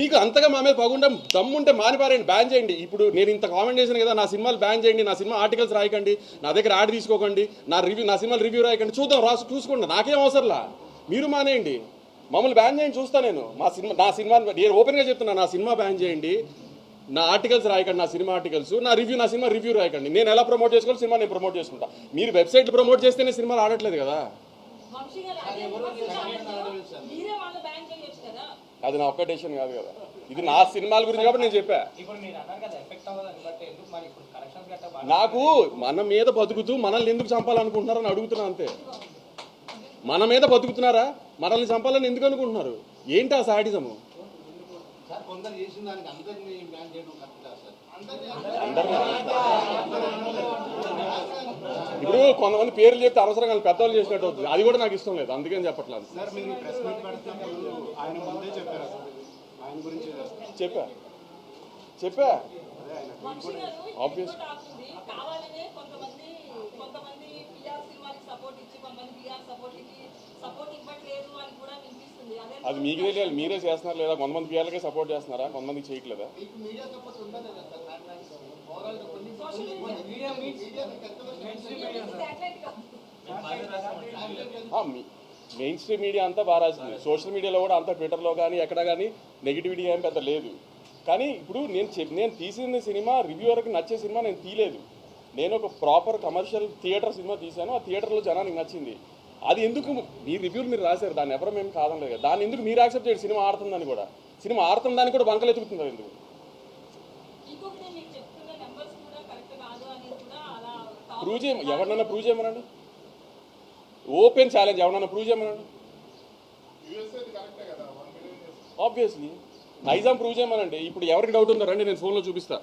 మీకు అంతగా మా మీద పగుండం దమ్ముంటే మానిపారండి బ్యాన్ చేయండి. ఇప్పుడు నేను ఇంత కామెంట్ చేశాను కదా నా సినిమాలు బ్యాన్ చేయండి నా సినిమా ఆర్టికల్స్ రాయకండి నా దగ్గర యాడ్ తీసుకోకండి నా రివ్యూ నా సినిమాలు రివ్యూ రాయకండి చూద్దాం రాసు చూసుకోండి. నాకేం అవసరంలా? మీరు మానేయండి. మమ్మల్ని బ్యాన్ చేయండి చూస్తా నేను. మా సినిమా నా సినిమా నేను ఓపెన్గా చెప్తున్నా నా సినిమా బ్యాన్ చేయండి. నా ఆర్టికల్స్ రాయకండి నా సినిమా ఆర్టికల్స్ నా రివ్యూ నా సినిమా రివ్యూ రాయకండి. నేను ఎలా ప్రమోట్ చేసుకోవాలి సినిమా నేను ప్రమోట్ చేసుకుంటా. మీరు వెబ్సైట్లు ప్రమోట్ చేస్తేనే సినిమాలు ఆడట్లేదు కదా వంశీ గారు అదే విమర్శించాలి. మీరే వాళ్ళ బ్యాన్ చేయొచ్చు కదా అది నా ఒక్క డెసిషన్ కాదు కదా. ఇది నా సినిమాల గురించి కాబట్టి నేను చెప్పా. ఇప్పుడు మీరు అన్నారు కదా ఎఫెక్ట్ అవ్వదని బట్ ఎందుకు మరి ఇప్పుడు కలెక్షన్స్ గట్రా బాగా నాకు మన మీద బతుకుతూ మనల్ని ఎందుకు చంపాలనుకుంటున్నారని అడుగుతున్నా అంతే. మన మీద బతుకుతున్నారా? మనల్ని చంపాలని ఎందుకు అనుకుంటున్నారు? ఏంటి ఆ సాడిజము? సార్ కొందరు చేసిన దానికి అందరినీ బ్యాన్ చేయడం కరెక్ట్ కాదు సార్ ఇప్పుడు కొంతమంది పేర్లు చెప్తే అనవసరంగా వాళ్ళు పెద్దవాళ్ళు చేసినట్టు అవుతుంది. అది కూడా నాకు ఇష్టం లేదు. అందుకని చెప్పట్లేదు. సార్ మీరు ప్రెస్ మీట్ పెడుతున్నప్పుడు ఆయన ముందే చెప్పారు సార్? ఆయన గురించి చేస్తారు చెప్పా. చెప్పా. కొంతమంది కొంతమంది కొంతమంది వినిపిస్తుంది. అదే అది మీకు తెలియాలి. మీరే చేస్తున్నారు లేదా? కొంతమంది పిల్లలకే సపోర్ట్ చేస్తున్నారా? కొంతమందికి చేయట్లేదా? మెయిన్ స్ట్రీమ్ మీడియా అంతా బాగా రాసింది. సోషల్ మీడియాలో కూడా అంతా ట్విట్టర్లో కానీ ఎక్కడ కానీ నెగిటివిటీ ఏం పెద్ద లేదు. కానీ ఇప్పుడు నేను చెప్ నేను తీసిన సినిమా రివ్యూవర్కి నచ్చే సినిమా నేను తీయలేదు. నేను ఒక ప్రాపర్ కమర్షియల్ థియేటర్ సినిమా తీశాను. ఆ థియేటర్లో జనానికి నచ్చింది. అది ఎందుకు మీ రివ్యూలు మీరు రాశారు? దాన్ని ఎవరు మేము కాదనలేదు కదా. దాన్ని ఎందుకు మీరు యాక్సెప్ట్ చేయడు సినిమా ఆడుతుందని కూడా. సినిమా ఆడుతుందని కూడా బంకలు ఎత్తుకుతున్నారు ఎందుకు ఇంకొకటి మీకు చెప్తున్న నెంబర్స్ కూడా కరెక్ట్ కాదు అనేది కూడా అలా ప్రూవ్ చేయ ఎవరినైనా ప్రూవ్ చేయమనండి. Open challenge. ఎవరన్నా ప్రూవ్ చేయమనండి. ఆబ్వియస్లీ నైజాం ప్రూవ్ చేయమనండి. ఇప్పుడు ఎవరికి డౌట్ ఉందో రండి నేను ఫోన్లో చూపిస్తా.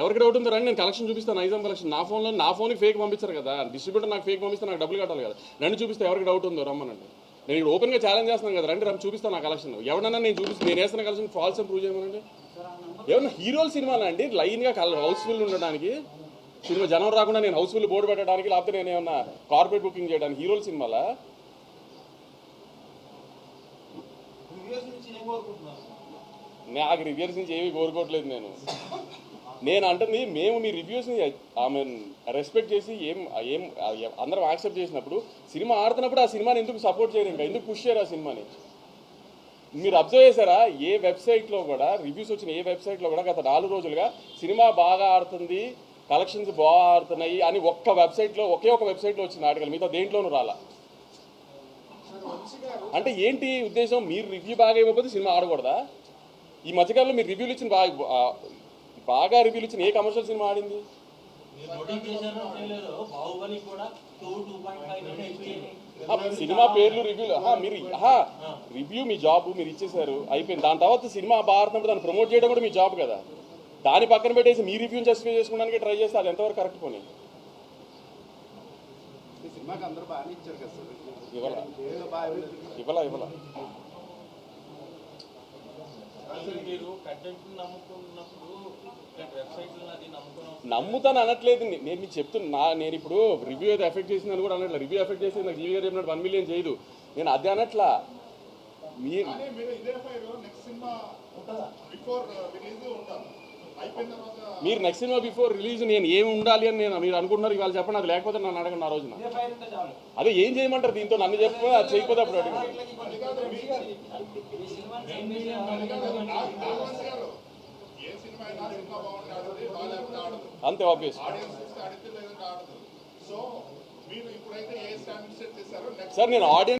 ఎవరికి డౌట్ ఉందో రండి నేను కలెక్షన్ చూపిస్తాను నైజాం కలెక్షన్ నా ఫోన్లో నా ఫోన్కి ఫేక్ పంపించారు కదా. డిస్ట్రిబ్యూటర్ నాకు ఫేక్ పంపిస్తే నాకు డబ్బులు కట్టాలి కదా. రండి చూపిస్తే ఎవరికి డౌట్ ఉందో రమ్మనండి. నేను ఇక్కడ ఓపెన్గా ఛాలెంజ్ చేస్తున్నాను కదా. రండి రమ్మ చూపిస్తాను నా కలెక్షన్ ఎవరన్నా నేను చూపిస్తాను నేను వేస్తున్న కలెక్షన్ ఫాల్స్ ప్రూవ్ చేయమనండి. ఏమన్నా హీరోల సినిమాలు అండి లైన్గా కల హౌస్ఫుల్ ఉండడానికి. సినిమా జనం రాకుండా నేను హౌస్ఫుల్ బోర్డు పెట్టడానికి లేకపోతే నేను ఏమన్నా కార్పొరేట్ బుకింగ్ చేయడానికి హీరోల సినిమాలా? నాకు రివ్యూస్ నుంచి ఏమీ కోరుకోవట్లేదు నేను. నేను అంటుంది మేము మీ రివ్యూస్ని ఆమె రెస్పెక్ట్ చేసి ఏం ఏం అందరం యాక్సెప్ట్ చేసినప్పుడు సినిమా ఆడుతున్నప్పుడు ఆ సినిమాని ఎందుకు సపోర్ట్ చేయరు ఇంకా? ఎందుకు పుష్ చేయరు ఆ సినిమాని? మీరు అబ్జర్వ్ చేశారా? ఏ వెబ్సైట్లో కూడా రివ్యూస్ వచ్చిన ఏ వెబ్సైట్లో కూడా గత నాలుగు రోజులుగా సినిమా బాగా ఆడుతుంది కలెక్షన్స్ బాగా ఆడుతున్నాయి అని ఒక్క వెబ్సైట్లో ఒకే ఒక వెబ్సైట్లో వచ్చింది ఆర్టికల్ మిగతా దేంట్లోనూ రాలా. అంటే ఏంటి ఉద్దేశం? మీరు రివ్యూ బాగా ఇవ్వకపోతే సినిమా ఆడకూడదా? ఈ మధ్యకాలంలో మీరు రివ్యూలు ఇచ్చిన బాగా బాగా రివ్యూలు ఇచ్చిన ఏ కమర్షియల్ సినిమా ఆడింది? సినిమా పేర్లు రివ్యూలు మీరు రివ్యూ మీ జాబ్ మీరు ఇచ్చేసారు అయిపోయింది. దాని తర్వాత సినిమా బాగా ఆడుతున్నప్పుడు దాన్ని ప్రమోట్ చేయడం కూడా మీ జాబ్ కదా. దాని పక్కన పెట్టేసి మీ రివ్యూని జస్టిఫై చేసుకోవడానికి ట్రై చేస్తే అది ఎంతవరకు కరెక్ట్ పోనీ? ఇవ్వాల. ఇవ్వాల ఇవ్వాల? నమ్ముతాను అనట్లేదు. నేను మీకు చెప్తున్నా నేను ఇప్పుడు రివ్యూ అయితే ఎఫెక్ట్ చేసిందని కూడా అనట్లేదు. రివ్యూ ఎఫెక్ట్ చేసి నాకు జీవి గారు చెప్పినట్టు వన్ మిలియన్ చేయదు. నేను అదే అనట్లా. మీరు మీరు నెక్స్ట్ సినిమా బిఫోర్ రిలీజ్ నేను ఏమి ఉండాలి అని నేను మీరు అనుకుంటున్నారు ఇవాళ చెప్పండి అది లేకపోతే నన్ను అడగండి ఆ రోజున. అదే ఏం చేయమంటారు దీంతో? నన్ను చెప్పి అది చేయకపోతే అప్పుడు అంతే ఆబ్వియస్ సార్ నేను ఆడియన్స్